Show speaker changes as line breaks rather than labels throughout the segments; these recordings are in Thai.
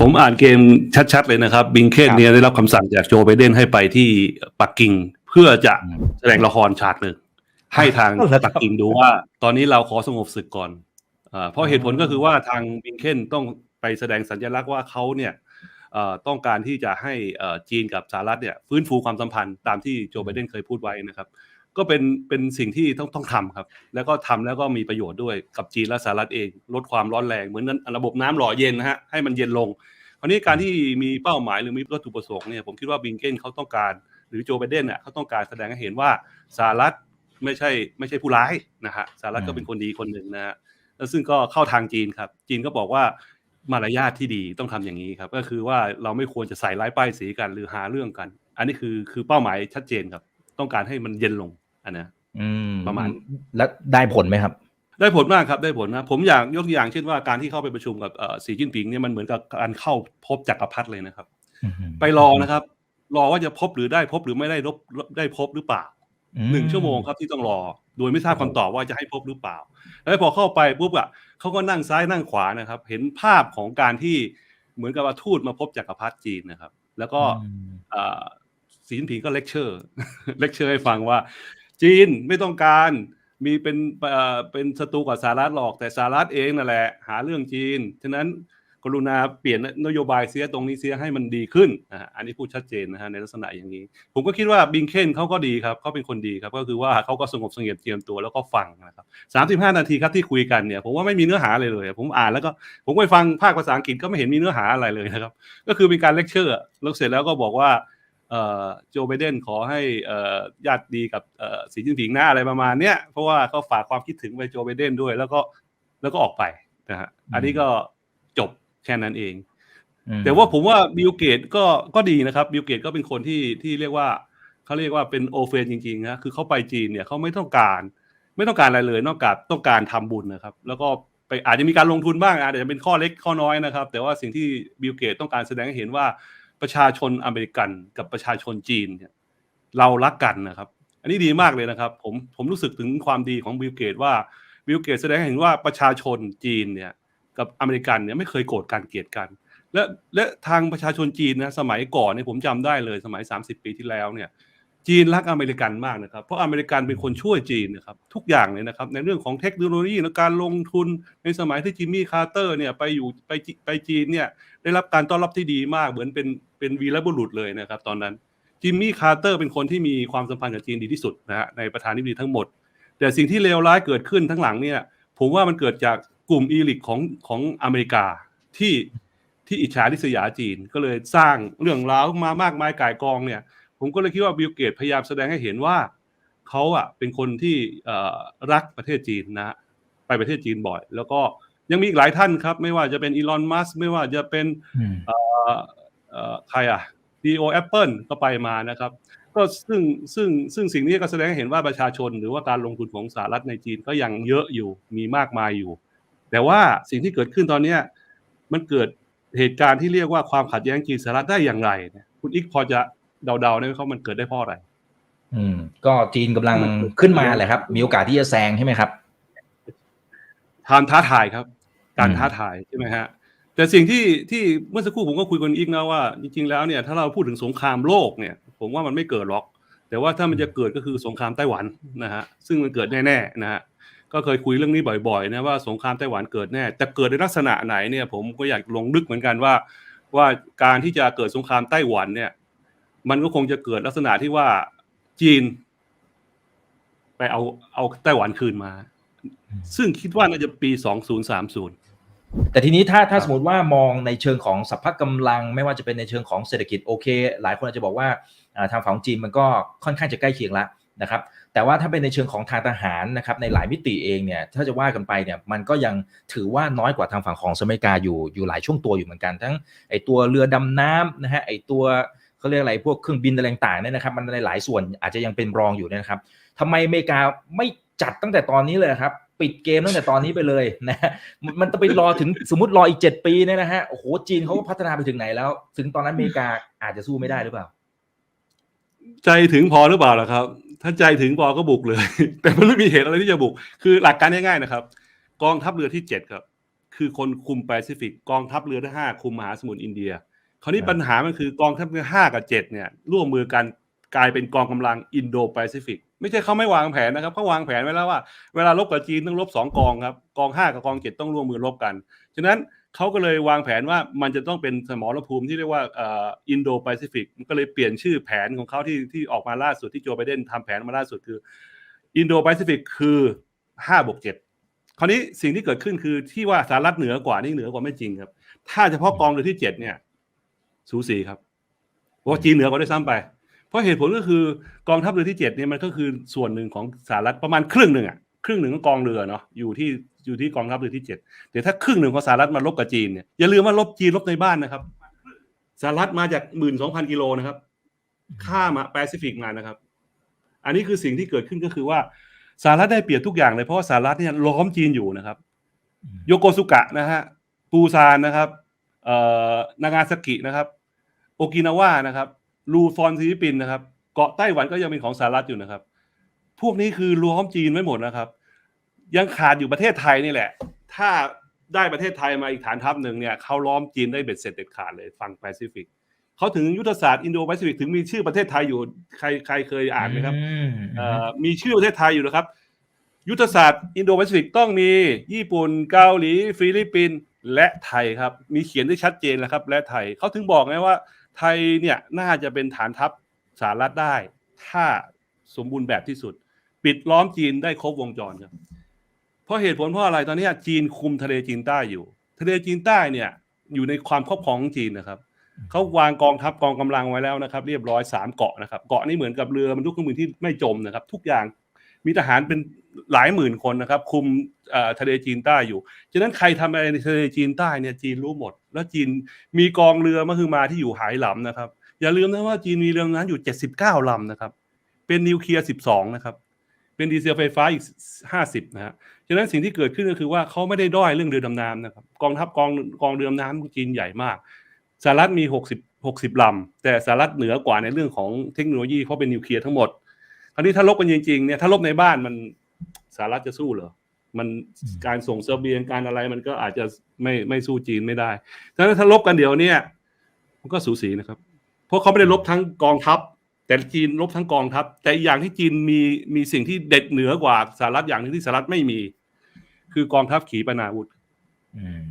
ผมอ่านเกมชัดๆเลยนะครับ บิงเคน
ครับ
เนี่ยได้รับคำสั่งจากโจไบเดนให้ไปที่ปักกิ่ง เพื่อจะ
อืม
แสดงละครฉากหนึ่งให้ทาง
อ๋อเหรอครับ
ปักกิ่งดูว่า ตอนนี้เราขอสงบศึกก่อนอ่าเพราะเหตุผลก็คือว่าทางบิงเคนต้องไปแสดงสัญลักษณ์ว่าเขาเนี่ยเอ่อต้องการที่จะให้เอ่อจีนกับสหรัฐเนี่ยฟื้นฟูความสัมพันธ์ตามที่โจไบเดนเคยพูดไว้นะครับ ก็เป็นเป็นสิ่งที่ต้องต้องทำครับ แล้วก็ทำแล้วก็มีประโยชน์ด้วยกับจีนและสหรัฐเอง ลดความร้อนแรงเหมือนนั้นระบบน้ำหล่อเย็นนะฮะให้มันเย็นลงคราวนี้การที่มีเป้าหมายหรือมีวัตถุประสงค์เนี่ยผมคิดว่าบิงเกนเขาต้องการ หรือโจไบเดนเนี่ยเขาต้องการแสดงให้เห็นว่าสหรัฐไม่ใช่ไม่ใช่ผู้ร้ายนะฮะสหรัฐก็เป็นคนดีคนหนึ่งนะฮะแล้วซึ่งก็เข้าทางจีนครับ จีนก็บอกว่ามารยาทที่ดีต้องทำอย่างนี้ครับ ก็คือว่าเราไม่ควรจะใส่ร้ายป้ายสีกันหรือหาเรื่องกัน อันนี้คือคือเป้าหมายชัดเจนครับ ต้องการให้มันเย็นลง อันนะ
อืม
ประมาณ
แล้วได้ผลไหมครับ
ได้ผลมากครับได้ผลนะผมอยากยกตัวอย่างเช่นว่าการที่เข้าไปประชุมกับเอ่อสีจิ้นผิงเนี่ยมันเหมือนกับการเข้าพบจักรพรรดิเลยนะครับ ไปรอนะครับ รอว่าจะพบหรือได้พบหรือไม่ได้รบได้พบหรือเปล่า
อืม
หนึ่งชั่วโมงครับที่ต้องรอ โดยไม่ทราบคำตอบว่าจะให้พบหรือเปล่า แล้วพอเข้าไปปุ๊บอะเขาก็นั่งซ้ายนั่งขวานะครับ เห็นภาพของการที่เหมือนกับว่าทูตมาพบจักรพรรดิจีนนะครับ แล้วก็
อืม
อ่าสีจิ้นผิงก็เลคเชอร์เลคเชอร์ให้ฟังว่า จีนไม่ต้องการมีเป็นเป็นศัตรูกับสหรัฐหรอกแต่สหรัฐเองนั่นแหละ หาเรื่องจีน ฉะนั้นกรุณาเปลี่ยนนโยบายเสียตรงนี้เสียให้มันดีขึ้นนะฮะอันนี้พูดชัดเจนนะฮะในลักษณะอย่างนี้ ผมก็คิดว่าบิงเคนเขาก็ดีครับเขาเป็นคนดีครับ ก็คือว่าเขาก็สงบเสงี่ยมเจียมตัวแล้วก็ฟังนะครับสามสิบห้านาทีครับที่คุยกันเนี่ยผมว่าไม่มีเนื้อหาเลยเลย ผมอ่านแล้วก็ผมไปฟังภาคภาษาอังกฤษก็ไม่เห็นมีเนื้อหาอะไรเลยนะครับ ก็คือเป็นการเลคเชอร์แล้วเสร็จแล้วก็บอกว่า โจไบเดนขอให้เอ่อญาติดีกับเอ่อสีจิ้นผิงหน้าอะไรประมาณเนี้ยเพราะว่าเขาฝากความคิดถึงไปโจไบเดนด้วย แล้วก็แล้วก็ออกไปนะฮะอันนี้ก็จบแค่นั้นเอง
อืม
แต่ว่าผมว่าบิลเกตก็ก็ดีนะครับบิลเกตก็เป็นคนที่ที่เรียกว่าเขาเรียกว่าเป็นโอเฟนจริงๆนะคือเขาไปจีนเนี่ยเขาไม่ต้องการ ไม่ต้องการอะไรเลย นอกจากต้องการทำบุญนะครับ แล้วก็ไปอาจจะมีการลงทุนบ้างอาจจะเป็นข้อเล็กข้อน้อยนะครับ แต่ว่าสิ่งที่บิลเกตต้องการแสดงให้เห็นว่า ประชาชนอเมริกันกับประชาชนจีนเนี่ยเรารักกันนะครับ อันนี้ดีมากเลยนะครับ ผมผมรู้สึกถึงความดีของบิลเกตว่าบิลเกตแสดงให้เห็นว่าประชาชนจีนเนี่ยกับอเมริกันเนี่ยไม่เคยโกรธกันเกลียดกัน และและทางประชาชนจีนนะสมัยก่อนเนี่ยผมจำได้เลยสมัย 30 ปีที่แล้วเนี่ย จีนรักอเมริกันมากนะครับ เพราะอเมริกันเป็นคนช่วยจีนนะครับ ทุกอย่างเลยนะครับ ในเรื่องของเทคโนโลยีและการลงทุนในสมัยที่จิมมี่คาร์เตอร์เนี่ยไปอยู่ไปจิไปจีนเนี่ยได้รับการต้อนรับที่ดีมากเหมือนเป็นเป็นวีรบุรุษเลยนะครับ ตอนนั้นจิมมี่คาร์เตอร์เป็นคนที่มีความสัมพันธ์กับจีนดีที่สุดนะฮะในประธานาธิบดีทั้งหมด แต่สิ่งที่เลวร้ายเกิดขึ้นทั้งหลังเนี่ยผมว่ามันเกิดจากกลุ่มอีลิทของของอเมริกาที่ที่อิจฉาริษยาจีนก็เลยสร้างเรื่องราวมามากมายก่ายกองเนี่ย ผมก็เลยคิดว่าบิลเกตพยายามแสดงให้เห็นว่าเขาอะเป็นคนที่เอ่อรักประเทศจีนนะฮะไปประเทศจีนบ่อย แล้วก็ยังมีอีกหลายท่านครับ ไม่ว่าจะเป็นอีลอนมัสไม่ว่าจะเป็น
อืม
เอ่อเอ่อใครอะดีโอแอปเปิลก็ไปมานะครับ ก็ซึ่งซึ่งซึ่งสิ่งนี้ก็แสดงให้เห็นว่าประชาชนหรือว่าการลงทุนของสหรัฐในจีนก็ยังเยอะอยู่มีมากมายอยู่ แต่ว่าสิ่งที่เกิดขึ้นตอนเนี้ยมันเกิดเหตุการณ์ที่เรียกว่าความขัดแย้งจีนสหรัฐได้อย่างไรเนี่ยคุณอีกพอจะ เดาๆได้ไหมครับมันเกิดได้เพราะอะไร
อืม ก็จีนกำลังขึ้นมาแหละครับ มีโอกาสที่จะแซงใช่ไหมครับ
ทานท้าทายครับ การ
อืม
ท้าทายใช่ไหมฮะ แต่สิ่งที่ที่เมื่อสักครู่ผมก็คุยกับคุณอีกนะว่า จริง ๆ แล้วเนี่ยถ้าเราพูดถึงสงครามโลกเนี่ย ผมว่ามันไม่เกิดหรอก แต่ว่าถ้ามันจะเกิดก็คือสงครามไต้หวันนะฮะซึ่งมันเกิดแน่ๆนะฮะก็เคยคุยเรื่องนี้บ่อยๆนะว่าสงครามไต้หวันเกิดแน่แต่เกิดในลักษณะไหนเนี่ย ผมก็อยากลงลึกเหมือนกันว่า ว่าการที่จะเกิดสงครามไต้หวันเนี่ย มันก็คงจะเกิดลักษณะที่ว่าจีน ไปเอาเอาไต้หวันคืนมา ซึ่งคิดว่าน่าจะปีสองศูนย์สามศูนย์
แต่ทีนี้ถ้าถ้า
ครับ
สมมติว่ามองในเชิงของสัพพะกำลัง ไม่ว่าจะเป็นในเชิงของเศรษฐกิจโอเค หลายคนอาจจะบอกว่าอ่าทางฝั่งของจีนมันก็ค่อนข้างจะใกล้เคียงแล้วนะครับแต่ว่าถ้าเป็นในเชิงของทางทหารนะครับในหลายมิติเองเนี่ยถ้าจะว่ากันไปเนี่ยมันก็ยังถือว่าน้อยกว่าทางฝั่งของสหรัฐอเมริกาอยู่อยู่หลายช่วงตัวอยู่เหมือนกัน ทั้งไอตัวเรือดำน้ำนะฮะไอตัว เขาเรียกอะไรพวกเครื่องบินอะไรต่างๆเนี่ยนะครับ มันในหลายส่วนอาจจะยังเป็นรองอยู่นะครับทำไมอเมริกาไม่จัดตั้งแต่ตอนนี้เลยครับ ปิดเกมตั้งแต่ตอนนี้ไปเลยนะมันมันต้องไปรอถึงสมมติรออีกเจ็ดปีเนี่ยนะฮะโอ้โหจีนเขาก็พัฒนาไปถึงไหนแล้ว ถึงตอนนั้นอเมริกาอาจจะสู้ไม่ได้หรือเปล่า
ใจถึงพอหรือเปล่าล่ะครับ ถ้าใจถึงพอก็บุกเลย แต่มันไม่มีเหตุอะไรที่จะบุก คือหลักการง่ายๆนะครับ กองทัพเรือที่เจ็ดครับ คือคนคุมแปซิฟิกกองทัพเรือที่ห้าคุมมหาสมุทรอินเดีย คราวนี้
ครับ
ปัญหามันคือกองทัพเรือห้ากับเจ็ดเนี่ยร่วมมือกันกลายเป็นกองกำลังอินโดแปซิฟิกไม่ใช่เขาไม่วางแผนนะครับเขาวางแผนไว้แล้วว่า เวลารบกับจีนต้องรบสองกองครับกองห้ากับกองเจ็ดต้องร่วมมือรบกันฉะนั้นเขาก็เลยวางแผนว่ามันจะต้องเป็นสมรภูมิที่เรียกว่าอินโดแปซิฟิกก็เลยเปลี่ยนชื่อแผนของเขาที่ที่ออกมาล่าสุดที่โจไบเดนทำแผนมาล่าสุดคืออินโดแปซิฟิกคือห้าบวกเจ็ดคราวนี้สิ่งที่เกิดขึ้นคือที่ว่าสหรัฐเหนือกว่านี่เหนือกว่าไม่จริงครับ ถ้าเฉพาะกองเรือที่เจ็ดเนี่ย สูสีครับเพราะว่าจีนเหนือกว่าด้วยซ้ำไป เพราะเหตุผลก็คือกองทัพเรือที่เจ็ดเนี่ยมันก็คือส่วนหนึ่งของสหรัฐประมาณครึ่งหนึ่งอะครึ่งหนึ่งของกองเรือเนาะอยู่ที่อยู่ที่กองทัพเรือที่เจ็ดเดี๋ยวถ้าครึ่งหนึ่งของสหรัฐมาลบกับจีนเนี่ยอย่าลืมว่าลบจีนลบในบ้านนะครับสหรัฐมาจากหมื่นสองพันกิโลนะครับ ข้ามมาแปซิฟิกมานะครับ อันนี้คือสิ่งที่เกิดขึ้นก็คือว่าสหรัฐได้เปรียบทุกอย่างเลยเพราะว่าสหรัฐเนี่ยล้อมจีนอยู่นะครับ โยโกสุกะนะฮะปูซานนะครับ เอ่อนางาซากินะครับ โอกินาวานะครับลูซอนฟิลิปปินส์นะครับ เกาะไต้หวันก็ยังเป็นของสหรัฐอยู่นะครับ พวกนี้คือล้อมจีนไว้หมดนะครับ ยังขาดอยู่ประเทศไทยนี่แหละ ถ้าได้ประเทศไทยมาอีกฐานทัพหนึ่งเนี่ยเขาล้อมจีนได้เบ็ดเสร็จเด็ดขาดเลยฝั่งแปซิฟิกเขาถึงยุทธศาสตร์อินโดแปซิฟิกถึงมีชื่อประเทศไทยอยู่ใครใครเคยอ่านไหมครับ
ม
เอ่อมีชื่อประเทศไทยอยู่นะครับ ยุทธศาสตร์อินโดแปซิฟิกต้องมีญี่ปุ่นเกาหลี ฟิลิปปินส์และไทยครับ มีเขียนได้ชัดเจนแล้วครับ และไทยเขาถึงบอกไงว่า ไทยเนี่ยน่าจะเป็นฐานทัพสหรัฐได้ ถ้าสมบูรณ์แบบที่สุด ปิดล้อมจีนได้ครบวงจรครับเพราะเหตุผลเพราะอะไรตอนนี้จีนคุมทะเลจีนใต้อยู่ ทะเลจีนใต้เนี่ยอยู่ในความครอบครองของจีนนะครับเขาวางกองทัพกองกำลังไว้แล้วนะครับ เรียบร้อยสามเกาะนะครับ เกาะนี้เหมือนกับเรือบรรทุกเครื่องบินที่ไม่จมนะครับ ทุกอย่าง มีทหารเป็นหลายหมื่นคนนะครับ คุมทะเลจีนใต้อยู่ ฉะนั้นใครทำอะไรในทะเลจีนใต้เนี่ยจีนรู้หมด แล้วจีนมีกองเรือมหึมาที่อยู่หายหลำนะครับ อย่าลืมนะว่าจีนมีเรือดำน้ำอยู่ 79ลำนะครับ เป็นนิวเคลียร์ 12 นะครับ เป็นดีเซลไฟฟ้าอีก 50 นะฮะ ฉะนั้นสิ่งที่เกิดขึ้นก็คือว่าเขาไม่ได้ด้อยเรื่องเรือดำน้ำนะครับ กองทัพกองกองเรือดำน้ำจีนใหญ่มากสหรัฐมี 60 60ลำแต่สหรัฐเหนือกว่าในเรื่องของเทคโนโลยีเพราะเป็นนิวเคลียร์ทั้งหมด คราวนี้ถ้าลบกันจริงๆเนี่ยถ้าลบในบ้านมันสหรัฐจะสู้เหรอมันการส่งเสบียงการอะไรมันก็อาจจะไม่ไม่สู้จีนไม่ได้ดังนั้นถ้าลบกันเดี๋ยวเนี่ยมันก็สูสีนะครับ เพราะเขาไม่ได้ลบทั้งกองทัพ แต่จีนลบทั้งกองทัพ แต่อีกอย่างที่จีนมีมีสิ่งที่เด็ดเหนือกว่าสหรัฐอย่างหนึงที่สหรัฐไม่มี คือกองทัพขีปนาวุธ
อืม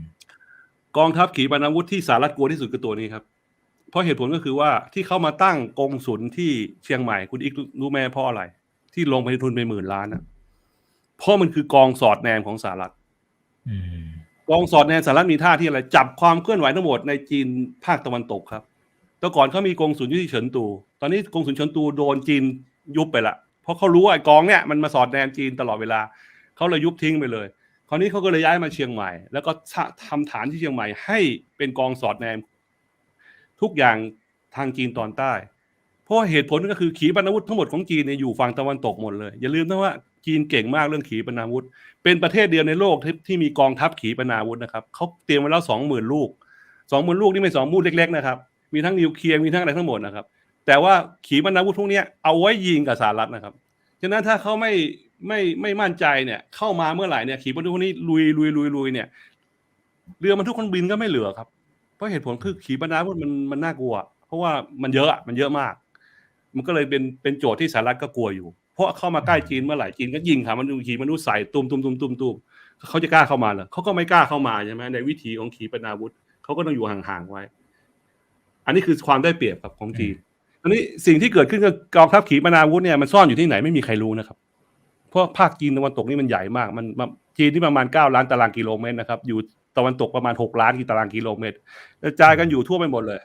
กองทัพขีปนาวุธที่สหรัฐกลัวที่สุดคือตัวนี้ครับ เพราะเหตุผลก็คือว่าที่เข้ามาตั้งกองศุลที่เชียงใหม่คุณอีกรู้ไหมเพราะอะไร ที่ลงไปทุนไปหมื่นล้านนะเพราะมันคือกองสอดแนมของสหรัฐ
อืม
กองสอดแนมสหรัฐมีท่าที่อะไร จับความเคลื่อนไหวทั้งหมดในจีนภาคตะวันตกครับแต่ก่อนเขามีกองศุลอยู่ที่เฉินตู ตอนนี้กองศุลเฉินตูโดนจีนยุบไปละเพราะเขารู้ว่าไอ้กองเนี่ยมันมาสอดแนมจีนตลอดเวลาเขาเลยยุบทิ้งไปเลย คราวนี้เขาก็เลยย้ายมาเชียงใหม่ แล้วก็ทำฐานที่เชียงใหม่ให้เป็นกองสอดแนม ทุกอย่างทางจีนตอนใต้ เพราะเหตุผลก็คือขีปนาวุธทั้งหมดของจีนเนี่ยอยู่ฝั่งตะวันตกหมดเลย อย่าลืมนะว่าจีนเก่งมากเรื่องขีปนาวุธ เป็นประเทศเดียวในโลกที่ที่มีกองทัพขีปนาวุธนะครับเขาเตรียมไว้แล้วสองหมื่นลูกสองหมื่นลูกนี่ไม่สองลูกเล็ก ๆ นะครับ มีทั้งนิวเคลียร์มีทั้งอะไรทั้งหมดนะครับ แต่ว่าขีปนาวุธพวกเนี้ยเอาไว้ยิงกับสหรัฐนะครับฉะนั้นถ้าเขาไม่ไม่ไม่มั่นใจเนี่ยเข้ามาเมื่อไหร่เนี่ยขีปนาวุธพวกนี้ลุยลุยลุยลุยเนี่ยเรือบรรทุกคนบินก็ไม่เหลือครับ เพราะเหตุผลคือขีปนาวุธมันมันน่ากลัว เพราะว่ามันเยอะอะมันเยอะมาก มันก็เลยเป็นเป็นโจทย์ที่สหรัฐก็กลัวอยู่ เพราะเข้ามาใกล้จีนเมื่อไหร่จีนก็ยิงค่ะมันขีปนาวุธใส่ตุมตุมตุมตุมตุมเขาจะกล้าเข้ามาเหรอเขาก็ไม่กล้าเข้ามาใช่ไหมในวิถีของขีปนาวุธเขาก็ต้องอยู่ห่างๆไว้ อันนี้คือความได้เปรียบครับของจีนอันนี้สิ่งที่เกิดขึ้นกับกองทัพขีปนาวุธเนี่ยมันซ่อนอยู่ที่ไหนไม่มีใครรู้นะครับเพราะภาคจีนตะวันตกนี่มันใหญ่มาก มันมันจีนที่ประมาณเก้าล้านตารางกิโลเมตรนะครับ อยู่ ตะวันตกประมาณหกล้านตารางกิโลเมตรกระจายกันอยู่ทั่วไปหมดเลย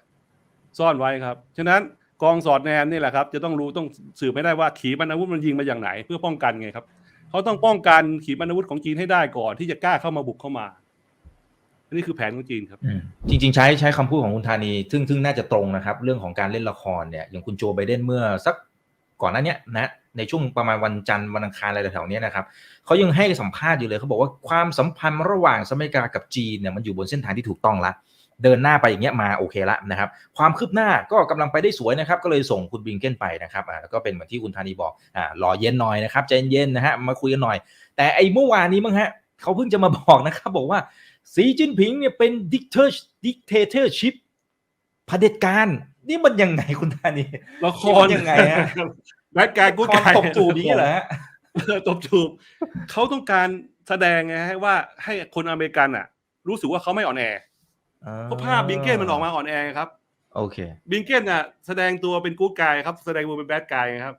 ซ่อนไว้ครับ ฉะนั้นกองสอดแนมนี่แหละครับ จะต้องรู้ต้องสืบไม่ได้ว่าขีปนาวุธมันยิงมาอย่างไหน เพื่อป้องกันไงครับเขาต้องป้องกันขีปนาวุธของจีนให้ได้ก่อนที่จะกล้าเข้ามาบุกเข้ามาอันนี้คือแผนของจีนครับ
จริง ๆ ใช้ใช้คำพูดของคุณธานี ซึ่งซึ่งน่าจะตรงนะครับ เรื่องของการเล่นละครเนี่ยอย่างคุณโจไบเดนเมื่อสัก ก่อนหน้านี้นะในช่วงประมาณวันจันทร์วันอังคารอะไรแถวๆนี้นะครับเขายังให้สัมภาษณ์อยู่เลยเขาบอกว่าความสัมพันธ์ระหว่างสหรัฐอเมริกากับจีนเนี่ยมันอยู่บนเส้นทางที่ถูกต้องละเดินหน้าไปอย่างเงี้ยมาโอเคละนะครับความคืบหน้าก็กำลังไปได้สวยนะครับก็เลยส่งคุณบิงเกนไปนะครับอ่าแล้วก็เป็นเหมือนที่คุณธานีบอกอ่ารอเย็นหน่อยนะครับใจเย็นนะฮะมาคุยกันหน่อย แต่ไอ้เมื่อวานนี้มั้งฮะเขาเพิ่งจะมาบอกนะครับบอกว่าสีจิ้นผิงเนี่ยเป็นดิกเตอร์ดิกเตอร์ชิพเผด็จการ นี่มันยังไงคุณท่านี่
ละค
นี่
ร
มันยังไงฮะ
แบดกายกูด
ค
กาย
ตบจูบอย่างนี้เหรอฮะ
ตบจูบเขาต้องการแสดงไงให้ว่าให้คนอเมริกันอะ รู้สึกว่าเขาไม่อ่อนแอเพราะภาพบิงเกนมันออกมาอ่อนแอครับ
โอเค
บิงเกนอะ แสดงตัวเป็นกู๊ดกายครับ แสดงตัวเป็นแบดกายครับ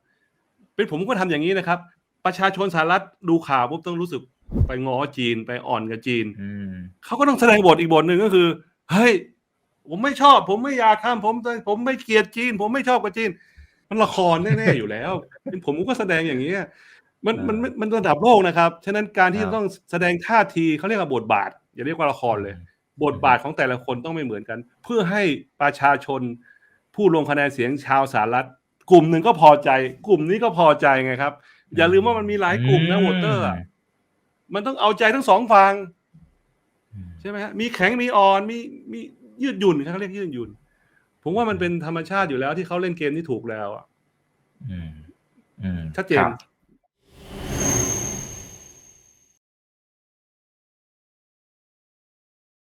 เป็นผมก็ทำอย่างนี้นะครับ ประชาชนสหรัฐดูข่าวปุ๊บต้องรู้สึกไปง้อจีนไปอ่อนกับจีน
อืม
เขาก็ต้องแสดงบทอีกบทหนึ่งก็คือ เฮ้ย ผมไม่ชอบ ผมไม่อยากทำผมผมไม่เกลียดจีน ผมไม่ชอบกับจีน มันละครแน่ๆอยู่แล้วเป็นผมก็แสดงอย่างนี้ยมันมันมันมันระดับโลกนะครับ ฉะนั้นการที่
ครับ
จะต้องแสดงท่าทีเขาเรียกว่าบทบาท อย่าเรียกว่าละครเลย บทบาทของแต่ละคนต้องไม่เหมือนกัน เพื่อให้ประชาชน ผู้ลงคะแนนเสียงชาวสหรัฐ กลุ่มหนึ่งก็พอใจ กลุ่มนี้ก็พอใจไงครับ อย่าลืมว่ามันมีหลายกลุ่มนะวอเตอร์มันต้องเอาใจทั้งสองฝั่ง
อืม
ใช่ไหมฮะมีแข็งมีอ่อนมีมี ยืดหยุ่นเขาเรียกยืดหยุ่น ผมว่ามันเป็นธรรมชาติอยู่แล้วที่เขาเล่นเกมที่ถูกแล้วอะ
อืมอืม
ชัดเจน
ครับ